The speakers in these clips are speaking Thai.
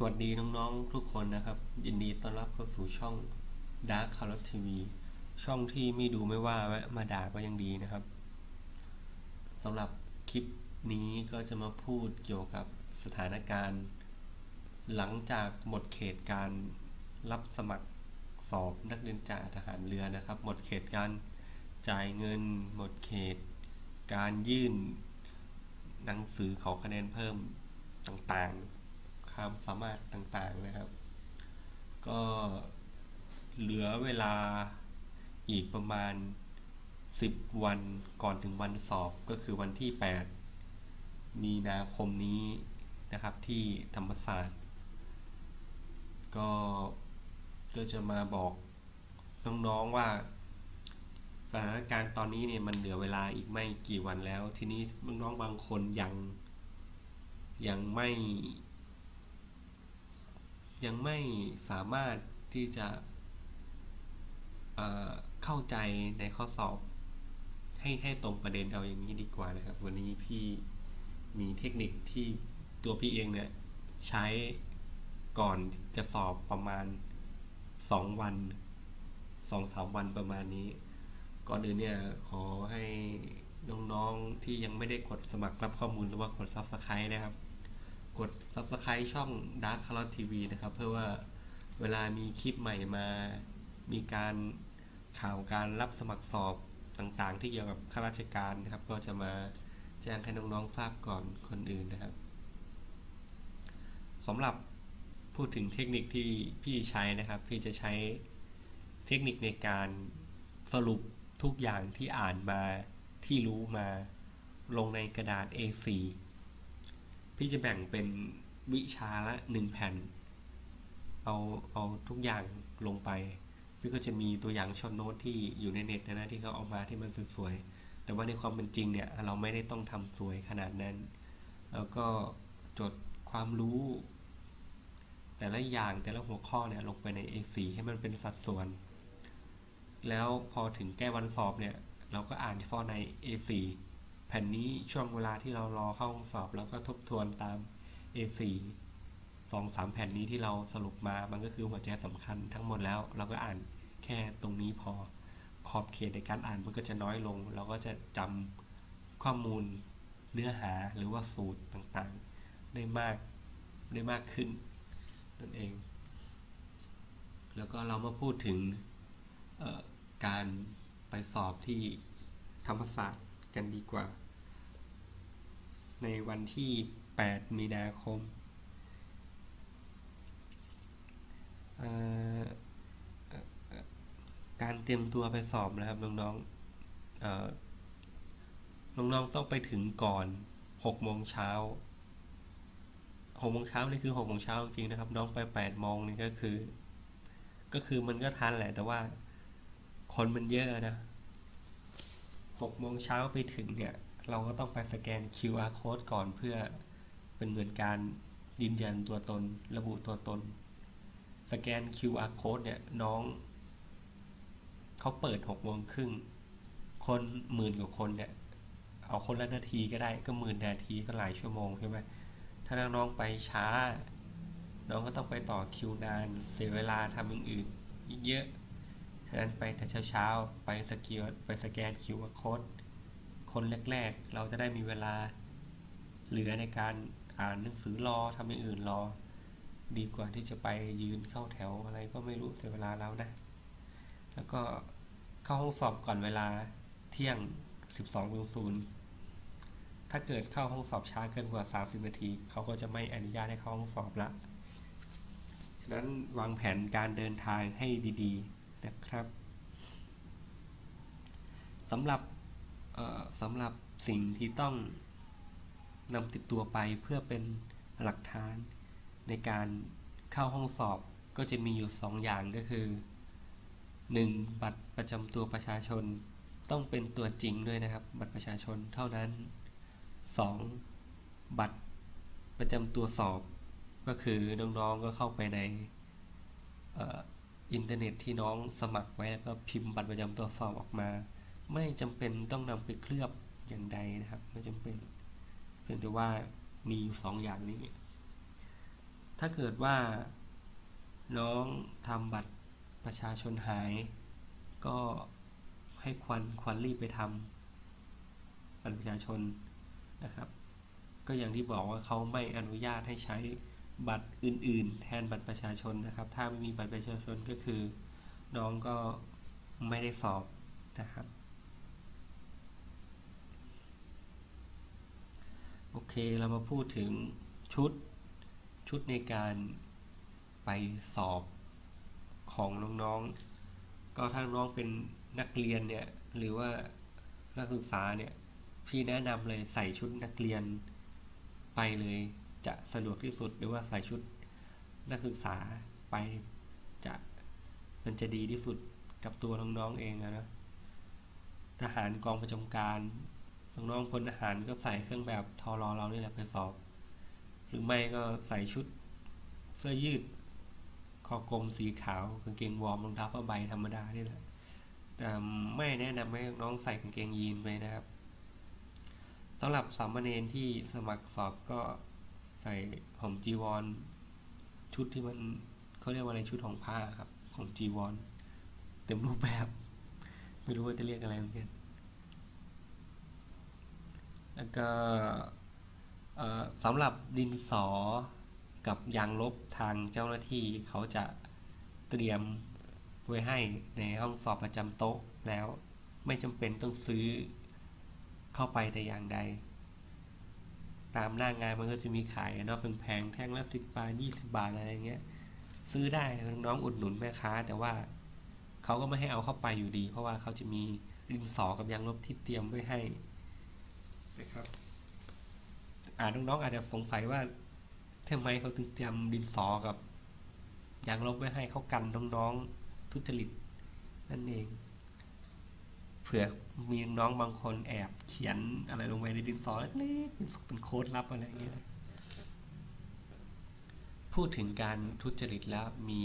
สวัสดีน้องๆทุกคนนะครับ ยินดีต้อนรับเข้าสู่ช่อง Dark Color TV ช่องที่ไม่ดูไม่ว่าแวะมาด่าก็ยังดีนะครับสำหรับคลิปนี้ก็จะมาพูดเกี่ยวกับสถานการณ์ หลังจากหมดเขตการรับสมัครสอบนักเรียนจ่าทหารเรือนะครับ หมดเขตการจ่ายเงิน หมดเขต การยื่นหนังสือขอคะแนนเพิ่มต่างๆ ความสามารถต่างๆนะครับ ก็เหลือเวลาอีกประมาณ 10 วันก่อนถึงวันสอบก็คือวันที่ 8 มีนาคมนี้นะครับที่ธรรมศาสตร์ ก็ก็จะมาบอกน้องๆว่าสถานการณ์ตอนนี้เนี่ยมันเหลือเวลาอีกไม่กี่วันแล้ว ทีนี้น้องๆบางคนยังยังไม่ ยังไม่สามารถที่จะเเข้าใจในข้อสอบ ให้ให้ตรงประเด็นเอาอย่างนี้ดีกว่านะครับ วันนี้พี่มีเทคนิคที่ตัวพี่เองเนี่ยใช้ก่อนจะสอบประมาณ 2 วัน2-3วันประมาณนี้ ก่อนอื่นเนี่ยขอให้น้องๆที่ยังไม่ได้กดสมัครรับข้อมูลหรือว่ากด Subscribe นะครับ กด Subscribe ช่อง Dark Color TV นะครับ เพื่อว่าเวลามีคลิปใหม่มา มีการข่าวการรับสมัครสอบต่างๆ ที่เกี่ยวกับข้าราชการนะครับ ก็จะมาแจ้งให้น้องๆทราบก่อนคนอื่นนะครับสำหรับพูดถึงเทคนิคที่พี่ใช้นะครับ พี่จะใช้เทคนิคในการสรุปทุกอย่างที่อ่านมาที่รู้มาลงในกระดาษ A4 พี่จะแบ่งเป็นวิชาละหนึ่งแผ่น เอาเอาทุกอย่างลงไป พี่ก็จะมีตัวอย่างช็อตโน้ตที่อยู่ในเน็ตนะที่เขาเอามาที่มันสวยๆแต่ว่าในความเป็นจริงเนี่ยเราไม่ได้ต้องทำสวยขนาดนั้น แล้วก็จดความรู้ แต่ละอย่างแต่ละหัวข้อเนี่ยลงไปใน A4 ให้มันเป็นสัดส่วน แล้วพอถึงแก้วันสอบเนี่ยเราก็อ่านเฉพาะใน A4 แผ่นนี้ช่วงเวลาที่เรารอเข้าห้องสอบเราก็ทบทวนตาม A4 สองสามแผ่นนี้ที่เราสรุปมา มันก็คือหัวใจสำคัญทั้งหมดแล้ว เราก็อ่านแค่ตรงนี้พอ ขอบเขตในการอ่านมันก็จะน้อยลง เราก็จะจำข้อมูลเนื้อหาหรือว่าสูตรต่างๆ ได้มากได้มากขึ้นนั่นเอง แล้วก็เรามาพูดถึงการไปสอบที่ธรรมศาสตร์ กันดีกว่า ในวันที่ 8 มีนาคม การเตรียมตัวไปสอบนะครับน้องๆน้องๆต้องไปถึงก่อน 6 โมงเช้า6โมงเช้านี่คือ6โมงเช้าจริงนะครับน้องไป8โมงนี่ก็คือ ก็คือมันก็ทันแหละแต่ว่าคนมันเยอะนะ 6โมงเช้าไปถึงเนี่ย เราก็ต้องไปสแกน QR code ก่อนเพื่อเป็นเหมือนการยืนยันตัวตนระบุตัวตน สแกน QR code เนี่ยน้องเขาเปิด6โมงครึ่งคนหมื่นกว่าคนเนี่ยเอาคนละนาทีก็ได้ก็หมื่นนาทีก็หลายชั่วโมงใช่ไหมถ้าน้องไปช้า น้องก็ต้องไปต่อคิวนาน เสียเวลาทำอย่างอื่นเยอะ ฉะนั้นไปแต่เช้าๆ ไปสกิลไปสแกนคิวโค้ดคนแรกๆ เราจะได้มีเวลาเหลือในการอ่านหนังสือรอทำอย่างอื่นรอ ดีกว่าที่จะไปยืนเข้าแถวอะไรก็ไม่รู้เสียเวลาแล้วนะ แล้วก็เข้าห้องสอบก่อนเวลาเที่ยง 12.00 ถ้าเกิดเข้าห้องสอบช้าเกินกว่า 30 นาที เขาก็จะไม่อนุญาตให้เข้าห้องสอบละ ฉะนั้นวางแผนการเดินทางให้ดีๆ นะครับสำหรับสำหรับสิ่งที่ต้องนำติดตัวไปเพื่อเป็นหลักฐานในการเข้าห้องสอบก็จะมีอยู่ 2 อย่างก็คือ 1. บัตรประจำตัวประชาชนต้องเป็นตัวจริงด้วยนะครับ บัตรประชาชนเท่านั้น 2. บัตรประจำตัวสอบ ก็คือน้องๆก็เข้าไปใน อินเทอร์เน็ตที่น้องสมัครไว้แล้วก็พิมพ์บัตรประจำตัวสอบออกมา ไม่จำเป็นต้องนำไปเคลือบอย่างใดนะครับ ไม่จำเป็น เพียงแต่ว่ามีอยู่สองอย่างนี้ ถ้าเกิดว่าน้องทำบัตรประชาชนหาย ก็ให้ควันควันรีบไปทำบัตรประชาชนนะครับ ก็อย่างที่บอกว่าเขาไม่อนุญาตให้ใช้ บัตรอื่น ๆ แทนบัตรประชาชนนะครับ ถ้าไม่มีบัตรประชาชนก็คือ น้องก็ไม่ได้สอบนะครับ โอเคเรามาพูดถึงชุดชุดในการไปสอบของน้องๆ ก็ถ้าน้องเป็นนักเรียนเนี่ยหรือว่านักศึกษาเนี่ยพี่แนะนำเลยใส่ชุดนักเรียนไปเลย จะสะดวกที่สุดหรือว่าใส่ชุดนักศึกษาไปจะมันจะดีที่สุดกับตัวน้องๆเองนะทหารกองประจำการน้องๆพลทหารก็ใส่เครื่องแบบทอรอเรานี่แหละไปสอบ หรือไม่ก็ใส่ชุดเสื้อยืดคอกลมสีขาวกางเกงวอร์มรองเท้าผ้าใบธรรมดานี่แหละแต่ไม่แนะนำให้น้องใส่กางเกงยีนไปนะครับสำหรับสามเณรที่สมัครสอบก็ ใส่ผมจีวร ชุดที่มันเขาเรียกว่าอะไรชุดของผ้าครับ ของจีวร เต็มรูปแบบ ไม่รู้ว่าจะเรียกอะไรเหมือนกันแล้วก็สำหรับดินสอกับยางลบทางเจ้าหน้าที่เขาจะเตรียมไว้ให้ในห้องสอบประจำโต๊ะแล้วไม่จำเป็นต้องซื้อเข้าไปแต่อย่างใด ตามหน้างานมันก็จะมีขายเนาะแพงแท่งละสิบบาทยี่สิบาทอะไรเงี้ย ซื้อได้น้องอุดหนุนแม่ค้า แต่ว่าเขาก็ไม่ให้เอาเข้าไปอยู่ดี เพราะว่าเขาจะมีดินสอกับยางลบที่เตรียมไว้ให้นะครับอ่าน้องๆอาจจะสงสัยว่าทำไมเขาถึงเตรียมดินสอกับยางลบไว้ให้เขากันน้องๆทุจริตนั่นเอง เผื่อมีน้องบางคนแอบเขียนอะไรลงไปในดินสอเล็กๆเป็นโค้ดลับอะไรอย่างเงี้ยพูดถึงการทุจริตแล้วมี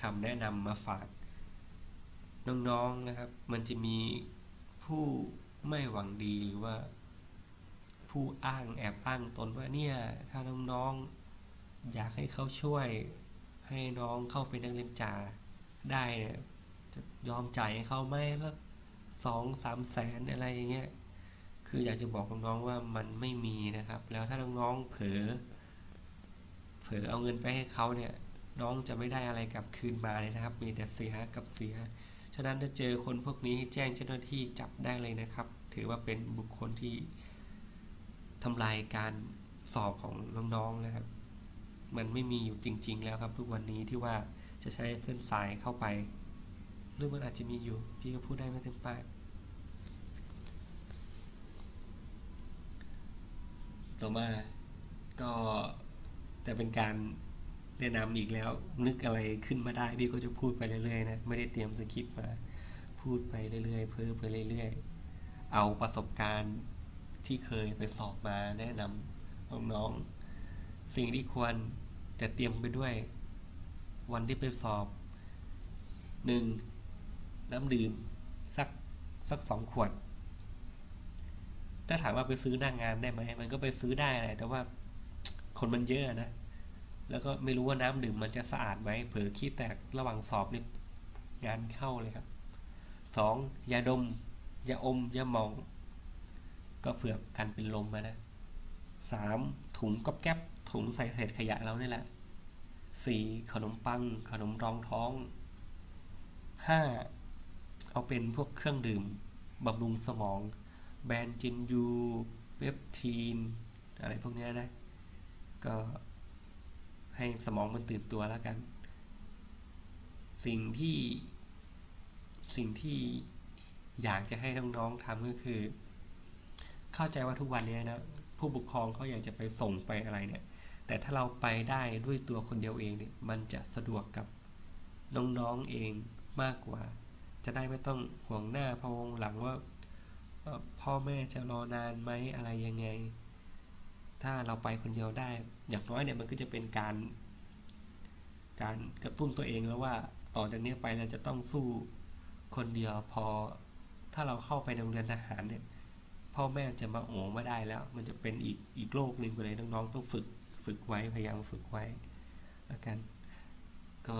คำแนะนำมาฝาก น้องๆนนะครับ มันจะมีผู้ไม่หวังดีหรือว่า ผู้อ้างแอบอ้างตนว่าเนี่ย ถ้าน้องๆอยากให้เขาช่วย ให้น้องเข้าไปนักเรียนจ่าได้เนี่ยจะยอมจ่ายให้เขาไหมสัก สองสามแสนอะไรอย่างเงี้ยคืออยากจะบอกน้องๆว่ามันไม่มีนะครับ แล้วถ้าน้องๆเผลอเผลอเอาเงินไปให้เขาเนี่ยน้องจะไม่ได้อะไรกลับคืนมาเลยนะครับ มีแต่เสียกับเสีย ฉะนั้นถ้าเจอคนพวกนี้แจ้งเจ้าหน้าที่จับได้เลยนะครับ ถือว่าเป็นบุคคลที่ทำลายการสอบของน้องๆนะครับ มันไม่มีอยู่จริง ๆ แล้วครับ ทุกวันนี้ที่ว่าจะใช้เส้นสายเข้าไป หรือมันอาจจะมีอยู่ พี่ก็พูดได้ไม่เต็มปากต่อมาก็จะเป็นการแนะนำอีกแล้ว นึกอะไรขึ้นมาได้ พี่ก็จะพูดไปเรื่อยๆนะไม่ได้เตรียมสคริปต์มาพูดไปเรื่อยๆเพ้อไปเรื่อยๆ เอาประสบการณ์ที่เคยไปสอบมาแนะนำน้องๆสิ่งที่ควรแต่เตรียมไปด้วย วันที่ไปสอบหนึ่ง น้ำดื่มสักสักสองขวด ถ้าถามว่าไปซื้อหน้างงานได้ไหม มันก็ไปซื้อได้แหละแต่ว่าคนมันเยอะนะ แล้วก็ไม่รู้ว่าน้ำดื่มมันจะสะอาดไหม เผลอขี้แตกระหว่างสอบนี่งานเข้าเลยครับสองยาดม ยาอม ยาหมอง ก็เผื่อกันเป็นลมมานะสามถุงก๊อบแก๊บถุงใส่เศษขยะเรานี่แหละสี่ขนมปัง ขนมรองท้องห้า เอาเป็นพวกเครื่องดื่มบำรุงสมอง แบนจินยูเวปทีน อะไรพวกนี้นะ ก็ให้สมองมันตื่นตัวแล้วกัน สิ่งที่สิ่งที่อยากจะให้น้องๆทำก็คือ เข้าใจว่าทุกวันนี้นะ ผู้ปกครองเขาอยากจะไปส่งไปอะไรเนี่ย แต่ถ้าเราไปได้ด้วยตัวคนเดียวเองเนี่ย มันจะสะดวกกับน้องๆเองมากกว่า จะได้ไม่ต้องห่วงหน้าพวงหลังว่าพ่อแม่จะรอนานไหมอะไรยังไง ถ้าเราไปคนเดียวได้ อย่างน้อยเนี่ยมันก็จะเป็นการ การกระตุ้นตัวเองแล้วว่าต่อจากนี้ไปเราจะต้องสู้คนเดียวพอ ถ้าเราเข้าไปโรงเรียนทหารเนี่ยพ่อแม่จะมาโอ้ไม่ได้แล้ว มันจะเป็นอีกอีกโลกหนึ่งไปเลยน้องๆต้องฝึกฝึกไว้พยายามฝึกไว้แล้วกันก็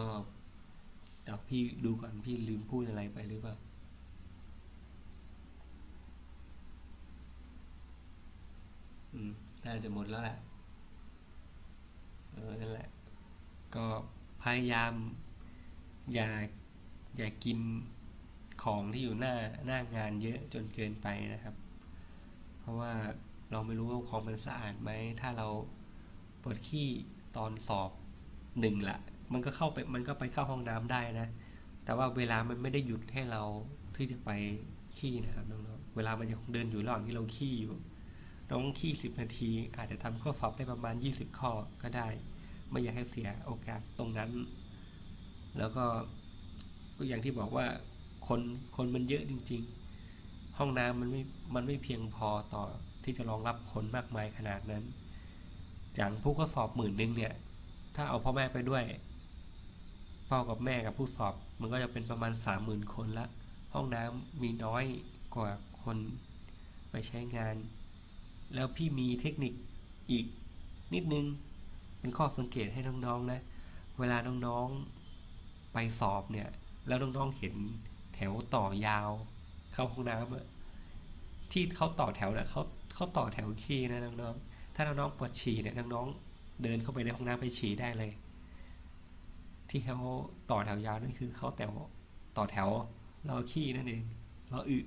เดี๋ยวพี่ดูก่อนพี่ลืมพูดอะไรไปหรือเปล่าอืมน่าจะหมดแล้วแหละเออนั่นแหละ ก็พยายาม อย่าอย่ากินของที่อยู่หน้าหน้างานเยอะจนเกินไปนะครับ เพราะว่าเราไม่รู้ว่าของมันสะอาดไหม ถ้าเราปวดขี้ตอนสอบหนึ่งละ มันก็เข้าไปมันก็ไปเข้าห้องน้ำได้นะ แต่ว่าเวลามันไม่ได้หยุดให้เราที่จะไปขี้นะครับน้องๆเวลามันยังคงเดินอยู่ระหว่างที่เราขี้อยู่ น้องขี้สิบนาที อาจจะทำข้อสอบได้ประมาณยี่สิบข้อก็ได้ ไม่อยากให้เสียโอกาสตรงนั้น แล้วก็ก็อย่างที่บอกว่าคนคนมันเยอะจริง ๆ ห้องน้ำมันไม่มันไม่เพียงพอต่อที่จะรองรับคนมากมายขนาดนั้นอย่างผู้ข้อสอบหมื่นหนึ่งเนี่ย ถ้าเอาพ่อแม่ไปด้วย พ่อกับแม่กับผู้สอบ มันก็จะเป็นประมาณสามหมื่นคนละ ห้องน้ำมีน้อยกว่าคนไปใช้งาน แล้วพี่มีเทคนิคอีกนิดนึง เป็นข้อสังเกตให้น้องๆนะเวลาน้องๆไปสอบเนี่ย แล้วน้องๆเห็นแถวต่อยาว เข้าห้องน้ำที่เขาต่อแถวเนี่ยเขาเขาต่อแถวขี้นะน้องๆถ้าน้องๆปวดฉี่เนี่ยน้องๆเดินเข้าไปในห้องน้ำไปฉี่ได้เลย ที่เขาต่อแถวยาวนั่นคือเขาแถวต่อแถวรอขี้นั่นเองรออึ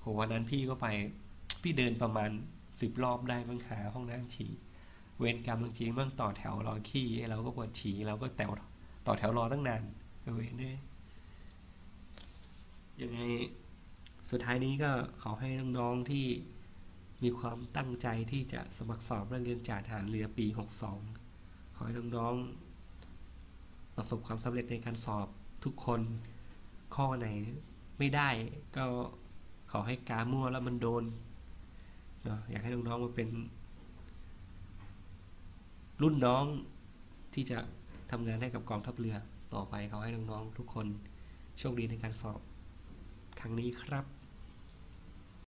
โหวันนั้นพี่ก็ไป พี่เดินประมาณสิบรอบได้มั้งหาห้องน้ำฉี่เวรกรรมจริงๆมั่งต่อแถวรอขี้เราก็ปวดฉี่เราก็แถวต่อแถวรอตั้งนานเวรเนี่ยยังไงสุดท้ายนี้ก็ขอให้น้องๆที่มีความตั้งใจที่จะสมัครสอบเรื่องเรียนจ่าทหารเรือปี 62 ขอให้น้องๆ ประสบความสำเร็จในการสอบทุกคนข้อไหนไม่ได้ก็ขอให้กามั่วแล้วมันโดนเนาะอยากให้น้องๆมาเป็น รุ่นน้องที่จะทำงานให้กับกองทัพเรือต่อไปเขอให้น้องๆทุกคนโชคดีในการสอบครั้งนี้ครับ